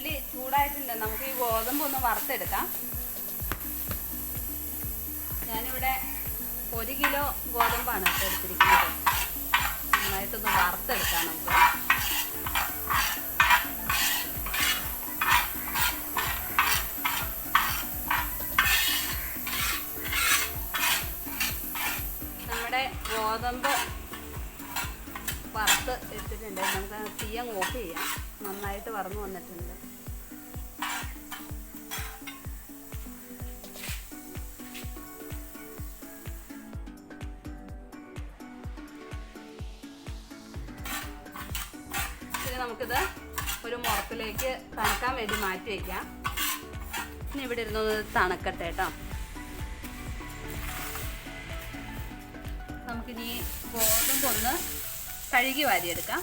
ഉരുളി ചൂടായിട്ടുണ്ട്. നമുക്ക് ഈ ഗോതമ്പ് ഒന്ന് വറുത്തെടുക്കാം. ഞാനിവിടെ ഒരു കിലോ ഗോതമ്പാണ് എടുത്തിരിക്കുന്നത്. നന്നായിട്ടൊന്ന് വറുത്തെടുക്കാം നമുക്ക്. നമ്മുടെ ഗോതമ്പ് വറുത്ത് എടുത്തിട്ടുണ്ട്. നമുക്ക് തീ അങ്ങ് ഓഫ് ചെയ്യാം. നന്നായിട്ട് വറന്നു വന്നിട്ടുണ്ട്. നമുക്കിത് ഒരു മുറത്തിലേക്ക് തണുക്കാൻ വേണ്ടി മാറ്റി വയ്ക്കാം ഇനി ഇവിടെ ഇരുന്നത് തണുക്കട്ടെ കേട്ടോ. നമുക്കിനി ഗോതമ്പ് ഒന്ന് കഴുകി വാരിയെടുക്കാം.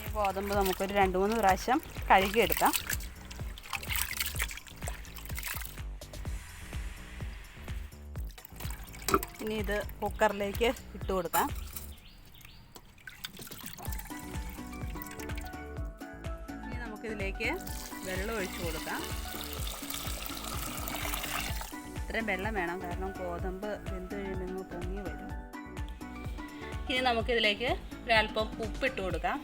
ഈ ഗോതമ്പ് നമുക്കൊരു രണ്ട് മൂന്ന് പ്രാവശ്യം കഴുകിയെടുക്കാം. ഇനി ഇത് കുക്കറിലേക്ക് ഇട്ട് കൊടുക്കാം. ഇനി നമുക്കിതിലേക്ക് വെള്ളം ഒഴിച്ചു കൊടുക്കാം. ഇത്രയും വെള്ളം വേണം കാരണം ഗോതമ്പ് വെന്ത് കഴിയുമ്പോൾ പൊങ്ങി വരും. ഇനി നമുക്കിതിലേക്ക് ഒരല്പം ഉപ്പിട്ട് കൊടുക്കാം.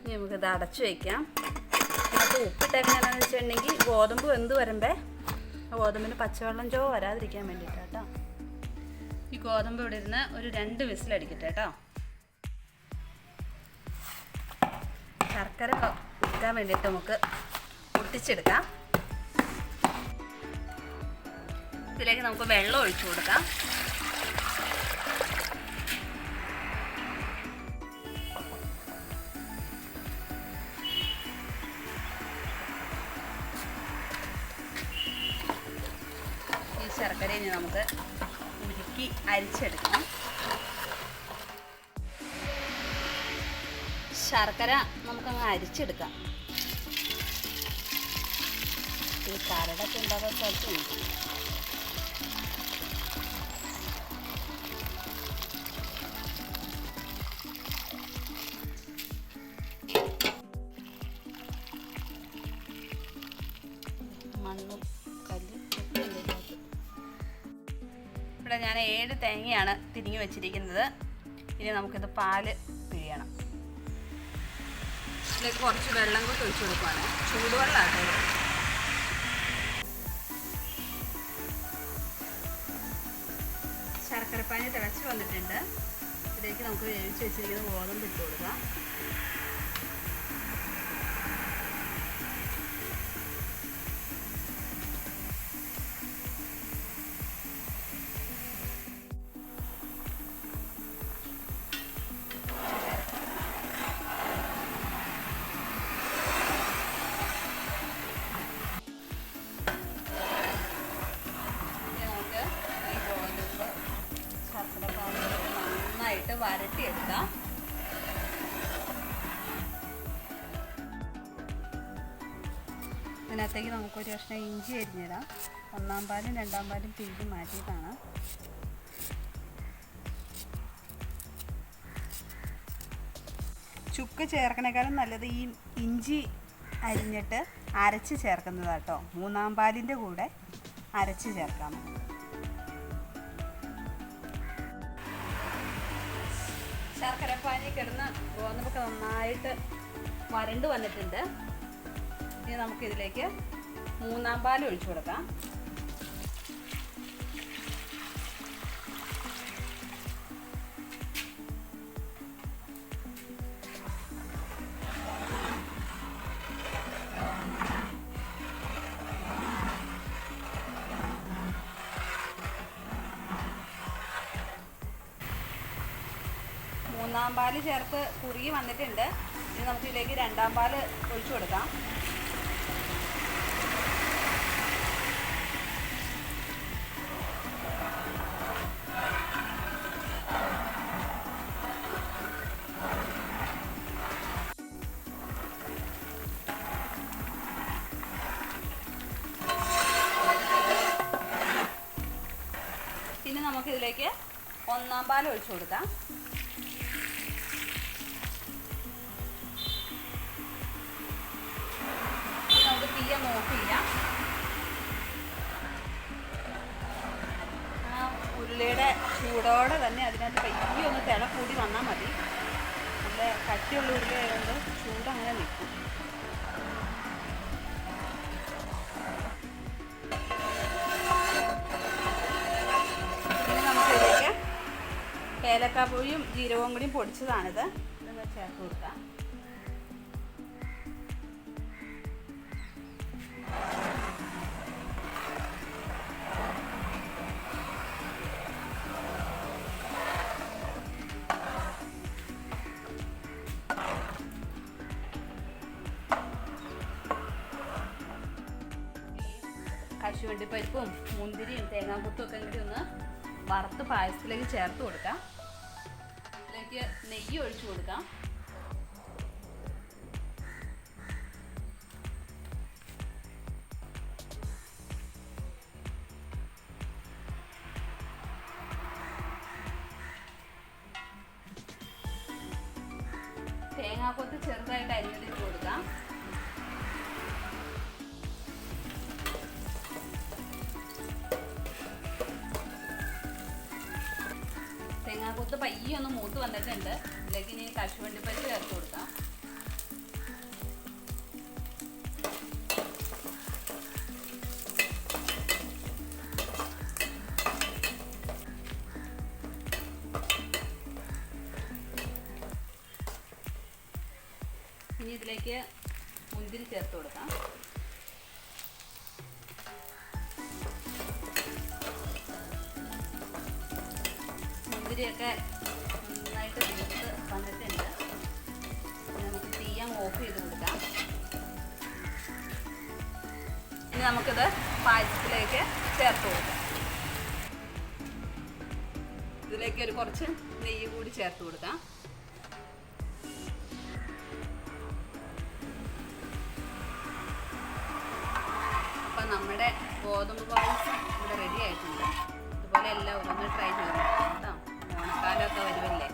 ഇനി നമുക്കിത് അടച്ചു വയ്ക്കാം അത് ഉപ്പിട്ടെങ്ങനെയാണെന്ന് വെച്ചിട്ടുണ്ടെങ്കിൽ ഗോതമ്പ് വെന്ത് ആ ഗോതമ്പിന് പച്ചവെള്ളം ചോ വരാതിരിക്കാൻ വേണ്ടിയിട്ടാട്ടോ. ഈ ഗോതമ്പ് ഇവിടെ ഇരുന്ന് ഒരു രണ്ട് വിസിലടിക്കട്ടെ കേട്ടോ. ശർക്കര ഉരുക്കാൻ വേണ്ടിയിട്ട് നമുക്ക് പൊട്ടിച്ചെടുക്കാം. ഇതിലേക്ക് നമുക്ക് വെള്ളം ഒഴിച്ചു കൊടുക്കാം. ഈ ശർക്കര ഇനി നമുക്ക് ഉരുക്കി അരിച്ചെടുക്കണം ശർക്കര നമുക്കങ്ങ് അരിച്ചെടുക്കാം. ഈ കരടൊക്കെ ഉണ്ടാകാൻ. ഇവിടെ ഞാൻ ഏഴ് തേങ്ങയാണ് തിരിഞ്ഞു വെച്ചിരിക്കുന്നത്. ഇനി നമുക്കിത് പാൽ ഇതിലേക്ക് കുറച്ച് വെള്ളം കൂടി ഒഴിച്ചു കൊടുക്കുവാണ്. ചൂടുവെള്ളമാണ് ശർക്കരപ്പാനി തിളച്ച് വന്നിട്ടുണ്ട്. ഇതിലേക്ക് നമുക്ക് വേവിച്ച് വെച്ചിരിക്കുന്ന ഗോതമ്പ് ഇട്ട് കൊടുക്കാം. വരട്ടിയെടുക്കാം. ഇതിനകത്തേക്ക് നമുക്കൊരു കഷ്ണം ഇഞ്ചി അരിഞ്ഞിടാം. ഒന്നാം പാലും രണ്ടാം പാലും പിഴിഞ്ഞ് മാറ്റിയിട്ടാണ് ചുക്ക് ചേർക്കണേക്കാളും നല്ലത് ഈ ഇഞ്ചി അരിഞ്ഞിട്ട് അരച്ച് ചേർക്കുന്നതാട്ടോ. മൂന്നാം പാലിന്റെ കൂടെ അരച്ച് ചേർക്കാം. ശർക്കരപ്പാനി കിടന്ന് ഗോതമ്പൊക്കെ നന്നായിട്ട് വരണ്ട് വന്നിട്ടുണ്ട്. ഇനി നമുക്കിതിലേക്ക് മൂന്നാം പാൽ ഒഴിച്ചു കൊടുക്കാം. മൂന്നാം പാൽ ചേർത്ത് കുറുകി വന്നിട്ടുണ്ട്. ഇനി നമുക്ക് ഇതിലേക്ക് രണ്ടാം പാൽ ഒഴിച്ചു കൊടുക്കാം. പിന്നെ നമുക്ക് ഇതിലേക്ക് ഒന്നാം പാൽ ഒഴിച്ചു കൊടുക്കാം. ചൂടോടെ തന്നെ അതിനകത്ത് പയ്യ ഒന്ന് തിള കൂടി വന്നാൽ മതി. നല്ല കട്ടിയുള്ള ഉരുളി ആയതുകൊണ്ട് ചൂട് അങ്ങനെ നിൽക്കും ഏലക്കാപ്പൊഴിയും ജീരകവും കൂടിയും പൊടിച്ചതാണിത്. ചേർത്ത് കൊടുക്കാം. കശുവണ്ടിപ്പരിപ്പും മുന്തിരിയും തേങ്ങാക്കുത്തും ഒക്കെ കൂടി ഒന്ന് വറുത്ത് പായസത്തിലേക്ക് ചേർത്ത് കൊടുക്കാം. അതിലേക്ക് നെയ്യ് ഒഴിച്ചു കൊടുക്കാം. തേങ്ങാക്കൊത്ത് ചെറുതായിട്ട് അരിഞ്ഞിട്ട് കൊടുക്കാം. തേങ്ങാക്കൊത്ത് പയ്യെ ഒന്ന് മൂത്ത് വന്നിട്ടുണ്ട്. ഇതിലേക്ക് ഇനി കശുവണ്ടിപ്പരി ചേർത്ത് കൊടുക്കാം. ഇനി ഇതിലേക്ക് മുന്തിരി ചേർത്ത് കൊടുക്കാം. മുന്തിരിയൊക്കെ നന്നായിട്ട് വീർത്ത് വന്നിട്ടുണ്ട്. നമുക്ക് തീയാൻ ഓഫ് ചെയ്ത് കൊടുക്കാം. ഇനി നമുക്കിത് പായസത്തിലേക്ക് ചേർത്ത് കൊടുക്കാം. ഇതിലേക്ക് ഒരു കുറച്ച് നെയ്യ് കൂടി ചേർത്ത് കൊടുക്കാം. അപ്പം നമ്മുടെ ഗോതമ്പ് പായസം ഇവിടെ റെഡി ആയിട്ടുണ്ട്. അതുപോലെ എല്ലാം ഒന്ന് ട്രൈ ചെയ്ത് ഓണക്കാലമൊക്കെ വരുമല്ലേ?